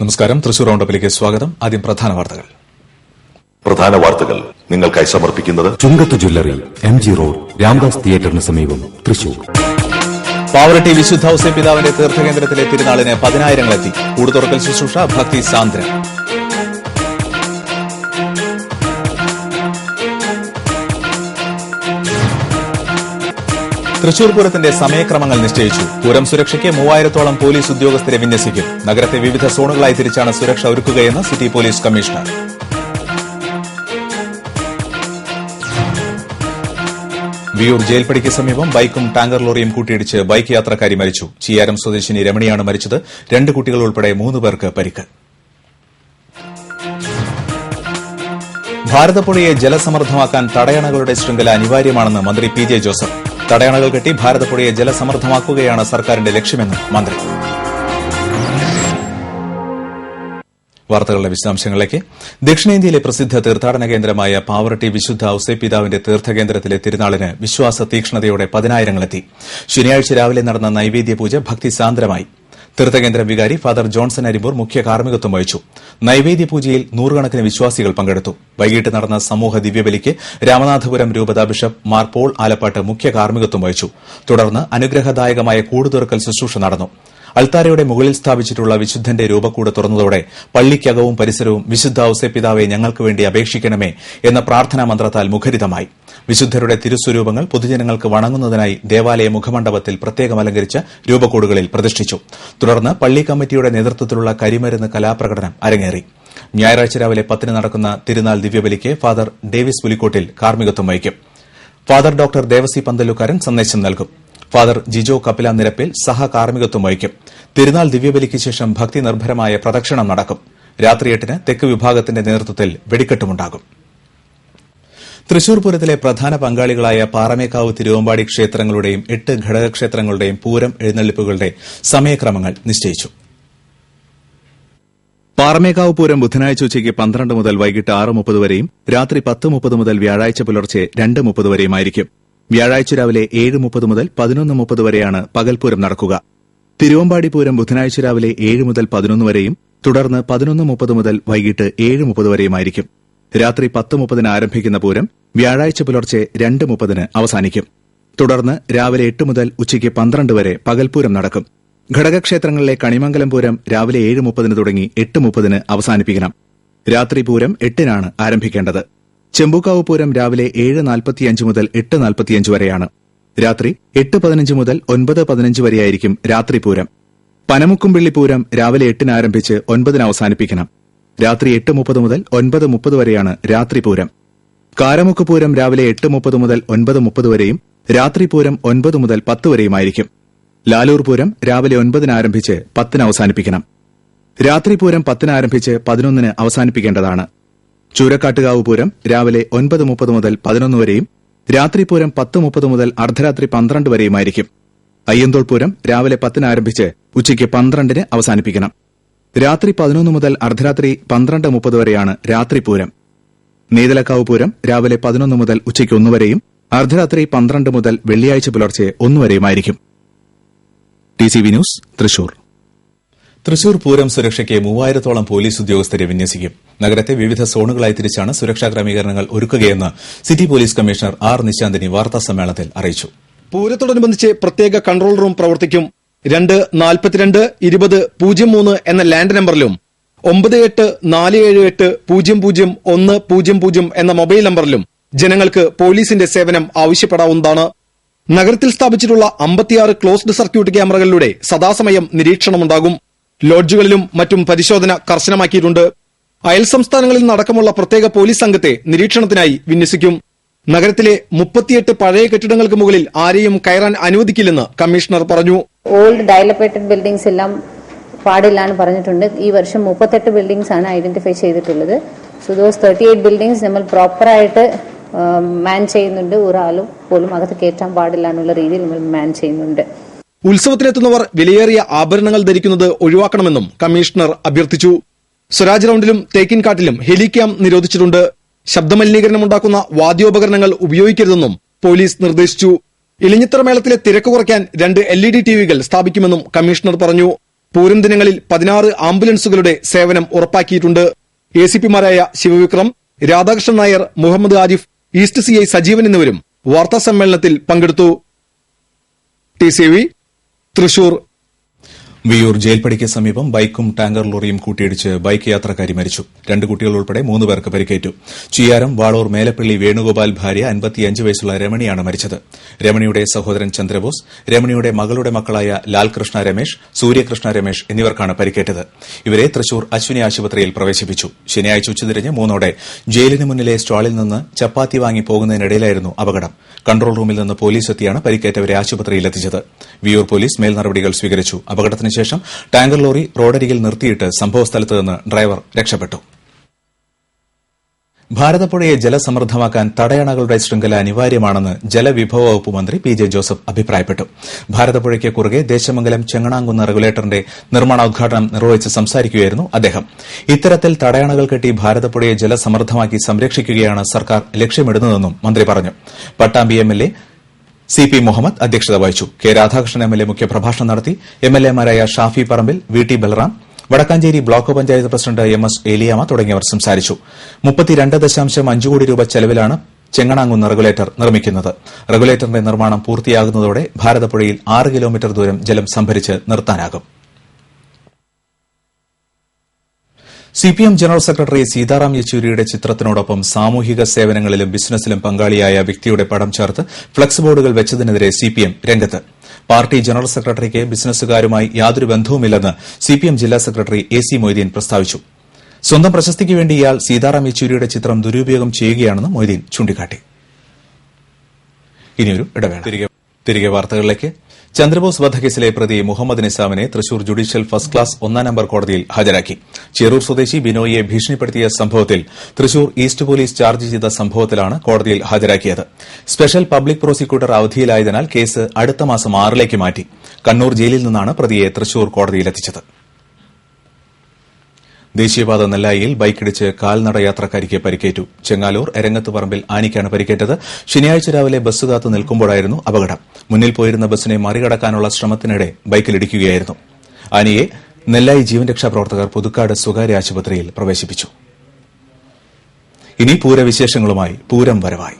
നമസ്കാരം. തൃശൂർ റൗണ്ടപ്പിലേക്ക് സ്വാഗതം. ആദ്യം പ്രധാന വാർത്തകൾ. പ്രധാന വാർത്തകൾ നിങ്ങൾക്കായി സമർപ്പിക്കുന്നത് Chungath jewellery M G road Ramdas തിയേറ്ററിന് സമീപം തൃശൂർ. പാവറട്ടി വിശുദ്ധ ഔസേ പിതാവിന്റെ തീർത്ഥകേന്ദ്രത്തിലെ തിരുനാളിന് പതിനായിരങ്ങളെത്തി. കൂടുതുറക്കൽ ശുശ്രൂഷ ഭക്തി സാന്ദ്ര. തൃശൂർ പൂരത്തിന്റെ സമയക്രമങ്ങൾ നിശ്ചയിച്ചു. പൂരം സുരക്ഷയ്ക്ക് മൂവായിരത്തോളം പോലീസ് ഉദ്യോഗസ്ഥരെ വിന്യസിക്കും. നഗരത്തെ വിവിധ സോണുകളായി തിരിച്ചാണ് സുരക്ഷ ഒരുക്കുകയെന്ന് സിറ്റി പോലീസ് കമ്മീഷണർ. വിയൂർ ജയിൽപ്പടിക്ക് സമീപം ബൈക്കും ടാങ്കർ ലോറിയും കൂട്ടിയിടിച്ച് ബൈക്ക് യാത്രക്കാരി മരിച്ചു. ചിയാരം സ്വദേശിനി രമണിയാണ് മരിച്ചത്. രണ്ട് കുട്ടികൾ ഉൾപ്പെടെ മൂന്ന് പേർക്ക് പരിക്ക്. ഭാരതപ്പുഴയെ ജലസമൃദ്ധമാക്കാൻ തടയണകളുടെ ശൃംഖല അനിവാര്യമാണെന്ന് മന്ത്രി പി ജെ ജോസഫ്. തടയണകൾ കെട്ടി ഭാരതപ്പുഴയെ ജലസമൃദ്ധമാക്കുകയാണ് സർക്കാരിന്റെ ലക്ഷ്യമെന്നും മന്ത്രി. വാർത്തകളുടെ വിശദാംശങ്ങളിലേക്ക്. ദക്ഷിണേന്ത്യയിലെ പ്രസിദ്ധ തീർത്ഥാടന കേന്ദ്രമായ പാവറട്ടി വിശുദ്ധ ഔസേപിതാവിന്റെ തീർത്ഥകേന്ദ്രത്തിലെ തിരുനാളിന് വിശ്വാസ തീക്ഷ്ണതയോടെ പതിനായിരങ്ങളെത്തി. ശനിയാഴ്ച രാവിലെ നടന്ന നൈവേദ്യ പൂജ ഭക്തിസാന്ദ്രമായി തീർത്ഥകേന്ദ്ര വികാരി ഫാദർ ജോൺസൺ അരിമ്പൂർ മുഖ്യ കാർമ്മികത്വം വഹിച്ചു. നൈവേദ്യ പൂജയിൽ നൂറുകണക്കിന് വിശ്വാസികൾ പങ്കെടുത്തു. വൈകിട്ട് നടന്ന സമൂഹ ദിവ്യബലിക്ക് രാമനാഥപുരം രൂപതാ ബിഷപ്പ് മാർ പോൾ ആലപ്പാട്ട് മുഖ്യ കാർമ്മികത്വം വഹിച്ചു. തുടർന്ന് അനുഗ്രഹദായകമായ കൂടുതുറക്കൽ ശുശ്രൂഷ നടന്നു. അൾത്താരയുടെ മുകളിൽ സ്ഥാപിച്ചിട്ടുള്ള വിശുദ്ധന്റെ രൂപക്കൂട് തുറന്നതോടെ പള്ളിക്കകവും പരിസരവും വിശുദ്ധ ഔസേപിതാവെ ഞങ്ങൾക്ക് വേണ്ടി അപേക്ഷിക്കണമേ എന്ന പ്രാർത്ഥനാ മന്ത്രത്താൽ മുഖരിതമായി. വിശുദ്ധരുടെ തിരുസ്വരൂപങ്ങൾ പൊതുജനങ്ങൾക്ക് വണങ്ങുന്നതിനായി ദേവാലയ മുഖമണ്ഡപത്തിൽ പ്രത്യേകം അലങ്കരിച്ച രൂപക്കൂടുകളിൽ പ്രതിഷ്ഠിച്ചു. തുടർന്ന് പള്ളി കമ്മിറ്റിയുടെ നേതൃത്വത്തിലുള്ള കരിമരുന്ന് കലാപ്രകടനം അരങ്ങേറി. ഞായറാഴ്ച രാവിലെ പത്തിന് നടക്കുന്ന തിരുനാൾ ദിവ്യബലിക്ക് ഫാദർ ഡേവിസ് പുലിക്കോട്ടിൽ കാർമ്മികത്വം വഹിക്കും. ഫാദർ ഡോക്ടർ ദേവസി പന്തലുക്കാരൻ സന്ദേശം നൽകും. ഫാദർ ജിജോ കപില നിരപ്പിൽ സഹകാർമ്മികത്വം വഹിക്കും. തിരുനാൾ ദിവ്യബലിക്ക് ശേഷം ഭക്തി നിർഭരമായ പ്രദക്ഷിണം നടക്കും. രാത്രി എട്ടിന് തെക്ക് വിഭാഗത്തിന്റെ നേതൃത്വത്തിൽ വെടിക്കെട്ടുമുണ്ടാകും. തൃശൂർ പൂരത്തിലെ പ്രധാന പങ്കാളികളായ പാറമേക്കാവ് തിരുവമ്പാടി ക്ഷേത്രങ്ങളുടെയും എട്ട് ഘടകക്ഷേത്രങ്ങളുടെയും പൂരം എഴുന്നള്ളിപ്പുകളുടെ സമയക്രമങ്ങൾ നിശ്ചയിച്ചു. പാറമേക്കാവ് പൂരം ബുധനാഴ്ച ഉച്ചയ്ക്ക് പന്ത്രണ്ട് മുതൽ വൈകിട്ട് ആറ് മുപ്പത് വരെയും രാത്രി പത്ത് മുപ്പത് മുതൽ വ്യാഴാഴ്ച പുലർച്ചെ രണ്ട് മുപ്പത് വരെയുമായിരിക്കും. വ്യാഴാഴ്ച രാവിലെ ഏഴ് മുപ്പത് മുതൽ പതിനൊന്ന് മുപ്പത് വരെയാണ് പകൽപൂരം നടക്കുക. തിരുവമ്പാടി പൂരം ബുധനാഴ്ച രാവിലെ ഏഴ് മുതൽ പതിനൊന്ന് വരെയും തുടർന്ന് പതിനൊന്ന് മുപ്പത് മുതൽ വൈകിട്ട് ഏഴ് മുപ്പത് വരെയുമായിരിക്കും. രാത്രി പത്ത് മുപ്പതിന് ആരംഭിക്കുന്ന പൂരം വ്യാഴാഴ്ച പുലർച്ചെ രണ്ട് മുപ്പതിന് അവസാനിക്കും. തുടർന്ന് രാവിലെ എട്ട് മുതൽ ഉച്ചയ്ക്ക് പന്ത്രണ്ട് വരെ പകൽപൂരം നടക്കും. ഘടകക്ഷേത്രങ്ങളിലെ കണിമംഗലം പൂരം രാവിലെ ഏഴ് മുപ്പതിന് തുടങ്ങി എട്ട് മുപ്പതിന് അവസാനിപ്പിക്കണം. രാത്രി പൂരം എട്ടിനാണ് ആരംഭിക്കേണ്ടത്. ചെമ്പൂക്കാവ് പൂരം രാവിലെ ഏഴ് നാൽപ്പത്തിയഞ്ച് മുതൽ എട്ട് നാൽപ്പത്തിയഞ്ച് വരെയാണ്. രാത്രി എട്ട് പതിനഞ്ച് മുതൽ ഒൻപത് പതിനഞ്ച് വരെയായിരിക്കും രാത്രി പൂരം. പനമുക്കുംപിള്ളി പൂരം രാവിലെ എട്ടിന് ആരംഭിച്ച് ഒൻപതിന് അവസാനിപ്പിക്കണം. രാത്രി എട്ട് മുപ്പത് മുതൽ ഒൻപത് മുപ്പത് വരെയാണ് രാത്രി പൂരം. കാരമുക്ക് പൂരം രാവിലെ എട്ട് മുപ്പത് മുതൽ ഒൻപത് മുപ്പത് വരെയും രാത്രി പൂരം ഒൻപത് മുതൽ പത്ത് വരെയുമായിരിക്കും. ലാലൂർ പൂരം രാവിലെ ഒൻപതിന് ആരംഭിച്ച് പത്തിന് അവസാനിപ്പിക്കണം. രാത്രി പൂരം പത്തിന് ആരംഭിച്ച് പതിനൊന്നിന് അവസാനിപ്പിക്കേണ്ടതാണ്. ചൂരക്കാട്ടുകാവ് പൂരം രാവിലെ ഒൻപത് മുപ്പത് മുതൽ പതിനൊന്ന് വരെയും രാത്രി പൂരം പത്ത് മുപ്പത് മുതൽ അർദ്ധരാത്രി പന്ത്രണ്ട് വരെയുമായിരിക്കും. അയ്യന്തോൾ പൂരം രാവിലെ പത്തിന് ആരംഭിച്ച് ഉച്ചയ്ക്ക് പന്ത്രണ്ടിന് അവസാനിപ്പിക്കണം. രാത്രി പതിനൊന്ന് മുതൽ അർദ്ധരാത്രി പന്ത്രണ്ട് മുപ്പത് വരെയാണ് രാത്രി പൂരം. നീതലക്കാവ് പൂരം രാവിലെ പതിനൊന്ന് മുതൽ ഉച്ചയ്ക്ക് ഒന്ന് വരെയും അർദ്ധരാത്രി പന്ത്രണ്ട് മുതൽ വെള്ളിയാഴ്ച പുലർച്ചെ ഒന്നുവരെയുമായിരിക്കും T C V news Thrissur. Thrissur Pooram സുരക്ഷയ്ക്ക് മൂവായിരത്തോളം പോലീസ് ഉദ്യോഗസ്ഥരെ വിന്യസിക്കും. നഗരത്തെ വിവിധ സോണുകളായി തിരിച്ചാണ് സുരക്ഷാ ക്രമീകരണങ്ങൾ ഒരുക്കുകയെന്ന് city police commissioner R Nishanthini വാർത്താ സമ്മേളനത്തിൽ അറിയിച്ചു. പൂരത്തോടനുബന്ധിച്ച് പ്രത്യേക കൺട്രോൾ റൂം പ്രവർത്തിക്കും. രണ്ട് നാൽപ്പത്തിരണ്ട് ഇരുപത് പൂജ്യം മൂന്ന് എന്ന ലാൻഡ് നമ്പറിലും ഒമ്പത് എട്ട് നാല് ഏഴ് എട്ട് പൂജ്യം പൂജ്യം ഒന്ന് പൂജ്യം പൂജ്യം എന്ന മൊബൈൽ നമ്പറിലും ജനങ്ങൾക്ക് പോലീസിന്റെ സേവനം ആവശ്യപ്പെടാവുന്നതാണ്. നഗരത്തിൽ സ്ഥാപിച്ചിട്ടുള്ള അമ്പത്തിയാറ് ക്ലോസ്ഡ് സർക്യൂട്ട് ക്യാമറകളിലൂടെ സദാസമയം നിരീക്ഷണമുണ്ടാകും. ലോഡ്ജുകളിലും മറ്റും പരിശോധന കർശനമാക്കിയിട്ടുണ്ട്. അയൽ സംസ്ഥാനങ്ങളിൽ നടക്കമുള്ള പ്രത്യേക പോലീസ് സംഘത്തെ നിരീക്ഷണത്തിനായി വിന്യസിക്കും. നഗരത്തിലെ മുപ്പത്തിയെട്ട് പഴയ കെട്ടിടങ്ങൾക്ക് മുകളിൽ ആരെയും കയറാൻ അനുവദിക്കില്ലെന്ന് കമ്മീഷണർ പറഞ്ഞു. ഓൾഡ് ഡയലപ്പേറ്റഡ് ബിൽഡിംഗ്സ് എല്ലാം പാടില്ല എന്ന് പറഞ്ഞിട്ടുണ്ട്. ഈ വർഷം മുപ്പത്തെട്ട് ബിൽഡിംഗ്സ് ആണ് ഐഡന്റിഫൈ ചെയ്തിട്ടുള്ളത്. So those thirty eight buildings നമ്മൾ പ്രോപ്പറായിട്ട് മാൻ ചെയ്യുന്നുണ്ട്. ഒരാളും പോലും അകത്ത് കയറ്റാൻ പാടില്ല എന്നുള്ള രീതിയിൽ നമ്മൾ മാൻ ചെയ്യുന്നുണ്ട്. ഉത്സവത്തിനെത്തുന്നവർ വിലയേറിയ ആഭരണങ്ങൾ ധരിക്കുന്നത് ഒഴിവാക്കണമെന്നും കമ്മീഷണർ അഭ്യർത്ഥിച്ചു. സ്വരാജ് റൌണ്ടിലും തേക്കിൻകാട്ടിലും ഹെലിക്യാം നിരോധിച്ചിട്ടുണ്ട്. ശബ്ദമലിനീകരണം ഉണ്ടാക്കുന്ന വാദ്യോപകരണങ്ങൾ ഉപയോഗിക്കരുതെന്നും പോലീസ് നിർദ്ദേശിച്ചു. ഇലിഞ്ഞിത്തറ മേളത്തിലെ തിരക്ക് കുറയ്ക്കാൻ രണ്ട് എൽ ഇ ഡി ടിവികൾ സ്ഥാപിക്കുമെന്നും കമ്മീഷണർ പറഞ്ഞു. പൂരം ദിനങ്ങളിൽ പതിനാറ് ആംബുലൻസുകളുടെ സേവനം ഉറപ്പാക്കിയിട്ടുണ്ട്. A C പിമാരായ Sivavikram Radhakrishnan Nair Muhammad Arif east C I Sajeevan എന്നിവരും വാർത്താ സമ്മേളനത്തിൽ പങ്കെടുത്തു. T C V Thrissur Viyyur ജയിൽപ്പടിക്ക് സമീപം ബൈക്കും ടാങ്കർ ലോറിയും കൂട്ടിയിടിച്ച് ബൈക്ക് യാത്രക്കാരി മരിച്ചു. രണ്ട് കുട്ടികൾ ഉൾപ്പെടെ മൂന്ന് പേർക്ക് പരിക്കേറ്റു. ചിയാരം വാളൂർ മേലപ്പള്ളി വേണുഗോപാൽ ഭാര്യ അൻപത്തിയഞ്ച് വയസ്സുള്ള രമണിയാണ് മരിച്ചത്. രമണിയുടെ സഹോദരൻ ചന്ദ്രബോസ് രമണിയുടെ മകളുടെ മക്കളായ ലാൽകൃഷ്ണ രമേശ് സൂര്യകൃഷ്ണ രമേശ് എന്നിവർക്കാണ് പരിക്കേറ്റത്. ഇവരെ തൃശൂർ അശ്വിനി ആശുപത്രിയിൽ പ്രവേശിപ്പിച്ചു. ശനിയാഴ്ച ഉച്ചതിരിഞ്ഞ് മൂന്നോടെ ജയിലിന് മുന്നിലെ സ്റ്റാളിൽ നിന്ന് ചപ്പാത്തി വാങ്ങി പോകുന്നതിനിടയിലായിരുന്നു അപകടം. കൺട്രോൾ റൂമിൽ നിന്ന് പോലീസ് എത്തിയാണ് പരിക്കേറ്റവരെ ആശുപത്രിയിലെത്തിച്ചത്. വിയൂർ പോലീസ് മേൽ നടപടികൾ സ്വീകരിച്ചു. അപകടത്തിന് ശേഷം ടാങ്കർ ലോറി റോഡരികിൽ നിർത്തിയിട്ട് സംഭവസ്ഥലത്ത് നിന്ന് ഡ്രൈവർ രക്ഷപ്പെട്ടു. ഭാരതപ്പുഴയെ ജലസമൃദ്ധമാക്കാൻ തടയണകളുടെ ശൃംഖല അനിവാര്യമാണെന്ന് ജലവിഭവ വകുപ്പ് മന്ത്രി പി ജെ ജോസഫ് അഭിപ്രായപ്പെട്ടു. ഭാരതപ്പുഴയ്ക്ക് കുറുകെ ദേശമംഗലം ചെങ്ങണാങ്കുന്ന് റെഗുലേറ്ററിന്റെ നിർമ്മാണോദ്ഘാടനം നിർവഹിച്ച് സംസാരിക്കുകയായിരുന്നു അദ്ദേഹം. ഇത്തരത്തിൽ തടയണകൾ കെട്ടി ഭാരതപ്പുഴയെ ജലസമൃദ്ധമാക്കി സംരക്ഷിക്കുകയാണ് സർക്കാർ ലക്ഷ്യമിടുന്നതെന്നും മന്ത്രി പറഞ്ഞു. Pattambi M L A C P Muhammad അധ്യക്ഷത വഹിച്ചു. K Radhakrishnan M L A മുഖ്യപ്രഭാഷണം നടത്തി. M L Shafi Parambil V T Balram Vadakkanchery block panchayat president M S Eliyama തുടങ്ങിയവർ സംസാരിച്ചു. മുപ്പത്തിരണ്ട് ദശാംശം അഞ്ച് കോടി രൂപ ചെലവിലാണ് ചെങ്ങണാങ്കുന്ന് റെഗുലേറ്റർ നിർമ്മിക്കുന്നത്. റെഗുലേറ്ററിന്റെ നിർമ്മാണം പൂർത്തിയാകുന്നതോടെ ഭാരതപ്പുഴയിൽ ആറ് കിലോമീറ്റർ ദൂരം ജലം സംഭരിച്ച് നിർത്താനാകും. സിപിഎം ജനറൽ സെക്രട്ടറി സീതാറാം യെച്ചൂരിയുടെ ചിത്രത്തിനോടൊപ്പം സാമൂഹിക സേവനങ്ങളിലും ബിസിനസ്സിലും പങ്കാളിയായ വ്യക്തിയുടെ പടം ചേർത്ത് ഫ്ളക്സ് ബോർഡുകൾ വെച്ചതിനെതിരെ സിപിഎം രംഗത്ത്. പാർട്ടി ജനറൽ സെക്രട്ടറിക്ക് ബിസിനസ്സുകാരുമായി യാതൊരു ബന്ധവുമില്ലെന്ന് സിപിഎം ജില്ലാ സെക്രട്ടറി എ സി മൊയ്തീൻ പ്രസ്താവിച്ചു. സ്വന്തം പ്രശസ്തിക്ക് വേണ്ടി ഇയാൾ സീതാറാം യെച്ചൂരിയുടെ ചിത്രം ദുരുപയോഗം ചെയ്യുകയാണെന്ന് മൊയ്തീൻ ചൂണ്ടിക്കാട്ടി. ഇനിയൊരു ഇടവേള. തിരികെ വാർത്തകളിലേക്ക്. ചന്ദ്രബോസ് വധക്കേസിലെ പ്രതി മുഹമ്മദ് നിസാമിനെ തൃശൂർ ജുഡീഷ്യൽ ഫസ്റ്റ് ക്ലാസ് ഒന്നാം നമ്പർ കോടതിയിൽ ഹാജരാക്കി. ചേറൂർ സ്വദേശി ബിനോയിയെ ഭീഷണിപ്പെടുത്തിയ സംഭവത്തിൽ തൃശൂർ ഈസ്റ്റ് പോലീസ് ചാർജ് ചെയ്ത സംഭവത്തിലാണ് കോടതിയിൽ ഹാജരാക്കിയത്. സ്പെഷ്യൽ പബ്ലിക് പ്രോസിക്യൂട്ടർ അവധിയിലായതിനാൽ കേസ് അടുത്ത മാസം ആറിലേക്ക് മാറ്റി. കണ്ണൂർ ജയിലിൽ നിന്നാണ് പ്രതിയെ തൃശൂർ കോടതിയിലെത്തിച്ചത് ദേശീയപാത നെല്ലായിയിൽ ബൈക്കിടിച്ച് കാൽനട യാത്രക്കാരിക്ക് പരിക്കേറ്റു. ചെങ്ങാലൂർ എരങ്ങത്ത് പറമ്പിൽ ആനിക്കാണ് പരിക്കേറ്റത്. ശനിയാഴ്ച രാവിലെ ബസ് കാത്തു നിൽക്കുമ്പോഴായിരുന്നു അപകടം. മുന്നിൽ പോയിരുന്ന ബസ്സിനെ മറികടക്കാനുള്ള ശ്രമത്തിനിടെ ബൈക്കിലിടിക്കുകയായിരുന്നു. ആനിയെ നെല്ലായി ജീവൻ രക്ഷാ പ്രവർത്തകർ പുതുക്കാട് സ്വകാര്യ ആശുപത്രിയിൽ പ്രവേശിപ്പിച്ചു. ഇനി പൂരവിശേഷങ്ങളുമായി പൂരം വരവായി.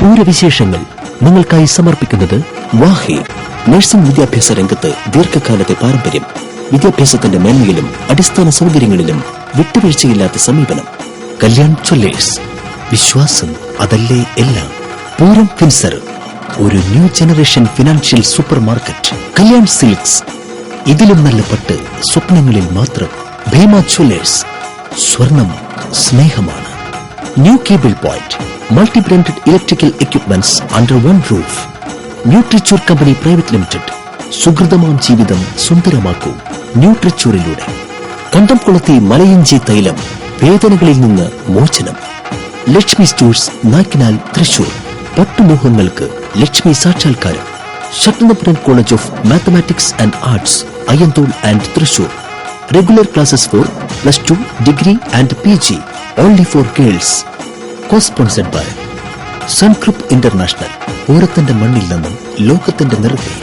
പൂരവിശേഷങ്ങൾ നിങ്ങൾക്കായി സമർപ്പിക്കുന്നത് വാഹി നഴ്സിംഗ് വിദ്യാഭ്യാസ രംഗത്ത് ദീർഘകാലത്തെ പാരമ്പര്യം വിദ്യാഭ്യാസത്തിന്റെ മേന്മയിലും അടിസ്ഥാന സൗകര്യങ്ങളിലും വിട്ടുവീഴ്ചയില്ലാത്ത സമീപനം. കല്യാൺ ജ്വല്ലേഴ്സ്. വിശ്വാസം അതല്ലേ എല്ലാം? പൂരം ഫിൻസർ ഒരു new generation financial super market Kalyan silks. ഇതിലും നല്ല പട്ട് സ്വപ്നങ്ങളിൽ മാത്രം ഭീമ ജ്വല്ലേഴ്സ്. സ്വർണം സ്നേഹമാണ്. New cable point. Branded electrical equipments under one roof Nutrichur company private limited സുഹൃതമാം ജീവിതം സുന്ദരമാക്കൂ. ന്യൂട്രിച്ചൂറിലൂടെ കണ്ടംകുളത്തെ മലയിഞ്ചി തൈലം വേദനകളിൽ നിന്ന് മോചനം. ലക്ഷ്മി സ്റ്റോഴ്സ് നാക്കിനാൽ തൃശൂർ. പട്ടുമോഹങ്ങൾക്ക് ലക്ഷ്മി സാക്ഷാത്കാരം. Sakthanapuram college of mathematics and arts Ayyanthole and Thrissur. Classes for plus two degree and P G only for girls cosponsored by Suncrip international പൂരത്തിന്റെ മണ്ണിൽ നിന്നും ലോകത്തിന്റെ നിറവിൽ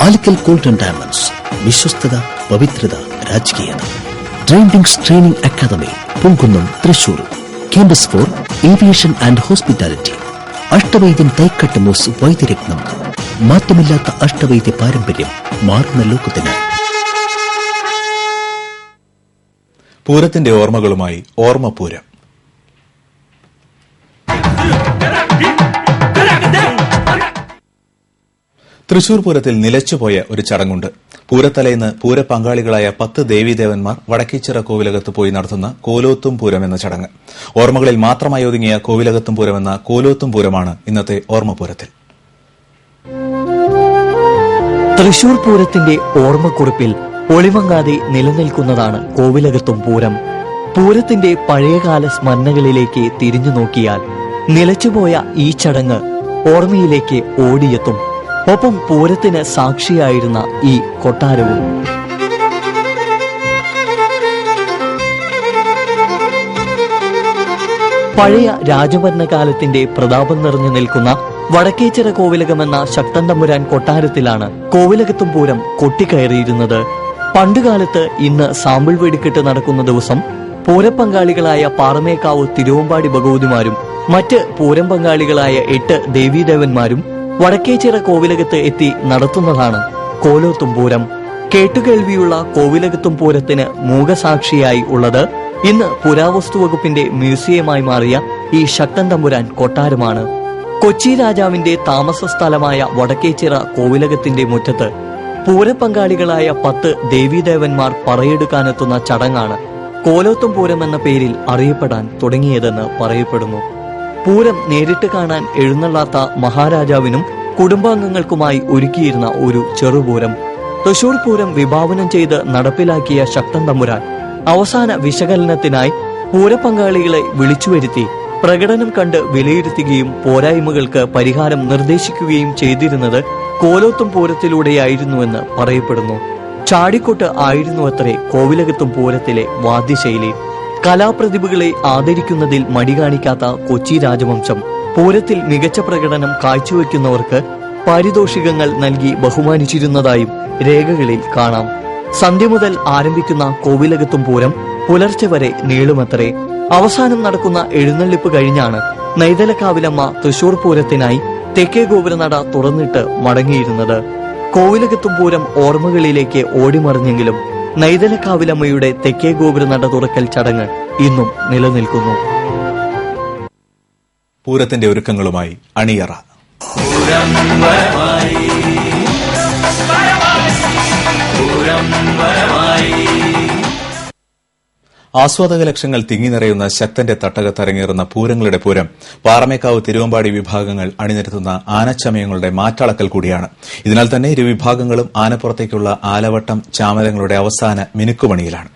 ആലിക്കൽ ഗോൾഡൻ ഡയമണ്ട്സ് വിശ്വസ്തത പവിത്രത രാജകീയത. Drivings training academy Poonkunnam Thrissur campus for aviation and hospitality Ashtavaidyan Thaikkattu Mooss Vaidyaratnam. മാറ്റമില്ലാത്ത അഷ്ടവൈദ്യ പാരമ്പര്യം മാറുന്ന ലോകത്തിന്. പൂരത്തിന്റെ ഓർമ്മകളുമായി ഓർമ്മപൂരം തൃശൂർ പൂരത്തിൽ നിലച്ചുപോയ ഒരു ചടങ്ങുണ്ട്. പൂരത്തലേന്ന് പൂരപങ്കാളികളായ പത്ത് ദേവീദേവന്മാർ വടക്കിച്ചിറ കോവിലകത്ത് പോയി നടത്തുന്ന കോലോത്തും പൂരം എന്ന ചടങ്ങ്. ഓർമ്മകളിൽ മാത്രമായി ഒതുങ്ങിയ കോവിലകത്തും പൂരം എന്ന കോലോത്തും പൂരമാണ് ഇന്നത്തെ ഓർമ്മപൂരത്തിൽ. തൃശൂർ പൂരത്തിന്റെ ഓർമ്മക്കുറിപ്പിൽ ഒളിവങ്കാതെ നിലനിൽക്കുന്നതാണ് കോവിലകത്തും പൂരം. പൂരത്തിന്റെ പഴയകാല സ്മരണകളിലേക്ക് തിരിഞ്ഞു നോക്കിയാൽ നിലച്ചുപോയ ഈ ചടങ്ങ് ഓർമ്മയിലേക്ക് ഓടിയെത്തും. ഒപ്പം പൂരത്തിന് സാക്ഷിയായിരുന്ന ഈ കൊട്ടാരവും. പഴയ രാജഭരണകാലത്തിന്റെ പ്രതാപം നിറഞ്ഞു നിൽക്കുന്ന വടക്കേച്ചിറ കോവിലകമെന്ന ശക്തൻ തമ്പുരാൻ കൊട്ടാരത്തിലാണ് കോവിലകത്തും പൂരം കൊട്ടിക്കയറിയിരുന്നത്. പണ്ടുകാലത്ത് ഇന്ന് സാമ്പിൾ വെടിക്കെട്ട് നടക്കുന്ന ദിവസം പൂരപ്പങ്കാളികളായ പാറമേക്കാവ് തിരുവമ്പാടി ഭഗവതിമാരും മറ്റ് പൂരം പങ്കാളികളായ എട്ട് ദേവീദേവന്മാരും വടക്കേച്ചിറ കോവിലകത്ത് എത്തി നടത്തുന്നതാണ് കോലോത്തുംപൂരം. കേട്ടുകേൾവിയുള്ള കോവിലകത്തും പൂരത്തിന് മൂകസാക്ഷിയായി ഉള്ളത് ഇന്ന് പുരാവസ്തു വകുപ്പിന്റെ മ്യൂസിയമായി മാറിയ ഈ ശക്തൻ തമ്പുരാൻ കൊട്ടാരമാണ്. കൊച്ചി രാജാവിന്റെ താമസ സ്ഥലമായ വടക്കേച്ചിറ കോവിലകത്തിന്റെ മുറ്റത്ത് പൂരപ്പങ്കാളികളായ പത്ത് ദേവീദേവന്മാർ പറയെടുക്കാനെത്തുന്ന ചടങ്ങാണ് കോലോത്തും പൂരം എന്ന പേരിൽ അറിയപ്പെടാൻ തുടങ്ങിയതെന്ന് പറയപ്പെടുന്നു. പൂരം നേരിട്ട് കാണാൻ എഴുന്നള്ളാത്ത മഹാരാജാവിനും കുടുംബാംഗങ്ങൾക്കുമായി ഒരുക്കിയിരുന്ന ഒരു ചെറുപൂരം. തൃശൂർ പൂരം വിഭാവനം ചെയ്ത് നടപ്പിലാക്കിയ ശക്തൻ തമ്പുരാൻ അവസാന വിശകലനത്തിനായി പൂരപ്പങ്കാളികളെ വിളിച്ചുവരുത്തി പ്രകടനം കണ്ട് വിലയിരുത്തുകയും പോരായ്മകൾക്ക് പരിഹാരം നിർദ്ദേശിക്കുകയും ചെയ്തിരുന്നത് കോലോത്തും പൂരത്തിലൂടെയായിരുന്നുവെന്ന് പറയപ്പെടുന്നു. ചാടിക്കൊട്ട് ആയിരുന്നു അത്രേ കോവിലകത്തും പൂരത്തിലെ വാദ്യശൈലി. കലാപ്രതിഭകളെ ആദരിക്കുന്നതിൽ മടി കാണിക്കാത്ത കൊച്ചി രാജവംശം. പൂരത്തിൽ മികച്ച പ്രകടനം കാഴ്ചവെക്കുന്നവർക്ക് പാരിതോഷികങ്ങൾ നൽകി ബഹുമാനിച്ചിരുന്നതായും രേഖകളിൽ കാണാം. സന്ധ്യ മുതൽ ആരംഭിക്കുന്ന കോവിലകത്തും പൂരം പുലർച്ചെ വരെ നീളുമത്രേ. അവസാനം നടക്കുന്ന എഴുന്നള്ളിപ്പ് കഴിഞ്ഞാണ് നെയ്തലക്കാവിലമ്മ തൃശൂർ പൂരത്തിനായി തെക്കേ ഗോപുരനട തുറന്നിട്ട് മടങ്ങിയിരുന്നത്. കോവിലകത്തും പൂരം ഓർമ്മകളിലേക്ക് ഓടിമറിഞ്ഞെങ്കിലും നെയ്തലക്കാവിലമ്മയുടെ തെക്കേ ഗോപുരനട തുറക്കൽ ചടങ്ങ് ഇന്നും നിലനിൽക്കുന്നു. പൂരത്തിന്റെ ഒരുക്കങ്ങളുമായി അണിയറ. ആസ്വാദക ലക്ഷങ്ങൾ തിങ്ങി നിറയുന്ന ശക്തന്റെ തട്ടകത്തരങ്ങേറുന്ന പൂരങ്ങളുടെ പൂരം പാറമേക്കാവ് തിരുവമ്പാടി വിഭാഗങ്ങൾ അണിനിരത്തുന്ന ആനച്ചമയങ്ങളുടെ മാറ്റളക്കൽ കൂടിയാണ്. ഇതിനാൽ തന്നെ ഇരു വിഭാഗങ്ങളും ആനപ്പുറത്തേക്കുള്ള ആലവട്ടം ചാമരങ്ങളുടെ അവസാന മിനുക്കുമണിയിലാണ്.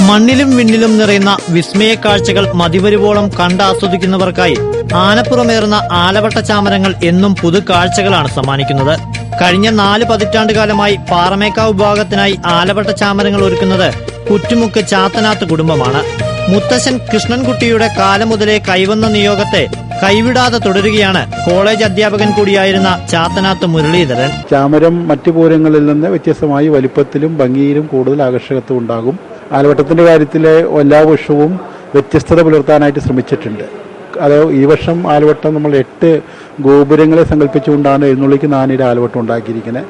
മണ്ണിലും വിണ്ണിലും നിറയുന്ന വിസ്മയ കാഴ്ചകൾ മതിവരുവോളം കണ്ടാസ്വദിക്കുന്നവർക്കായി ആനപ്പുറമേറുന്ന ആലവട്ട ചാമരങ്ങൾ എന്നും പുതു കാഴ്ചകളാണ് സമ്മാനിക്കുന്നത്. കഴിഞ്ഞ നാല് പതിറ്റാണ്ട് കാലമായി പാറമേക്കാവ് വിഭാഗത്തിനായി ആലവട്ട ചാമരങ്ങൾ ഒരുക്കുന്നത് കുറ്റുമുക്ക് ചാത്തനാത്ത് കുടുംബമാണ്. മുത്തശ്ശൻ കൃഷ്ണൻകുട്ടിയുടെ കാലം മുതലേ കൈവന്ന നിയോഗത്തെ കൈവിടാതെ തുടരുകയാണ് കോളേജ് അധ്യാപകൻ കൂടിയായിരുന്ന ചാത്തനാത്ത് മുരളീധരൻ. ചാമരം മറ്റു പൂരങ്ങളിൽ നിന്ന് വ്യത്യസ്തമായി വലിപ്പത്തിലും ഭംഗിയിലും കൂടുതൽ ആകർഷകത്വം ഉണ്ടാകും. ആലവട്ടത്തിന്റെ കാര്യത്തിലെ എല്ലാ വർഷവും വ്യത്യസ്തത പുലർത്താനായിട്ട് ശ്രമിച്ചിട്ടുണ്ട്. അത് ഈ വർഷം ആലവട്ടം നമ്മൾ എട്ട് ഗോപുരങ്ങളെ സങ്കല്പിച്ചുകൊണ്ടാണ് എഴുന്നള്ളിക്ക് നാനീര ആലവട്ടം ഉണ്ടാക്കിയിരിക്കുന്നത്.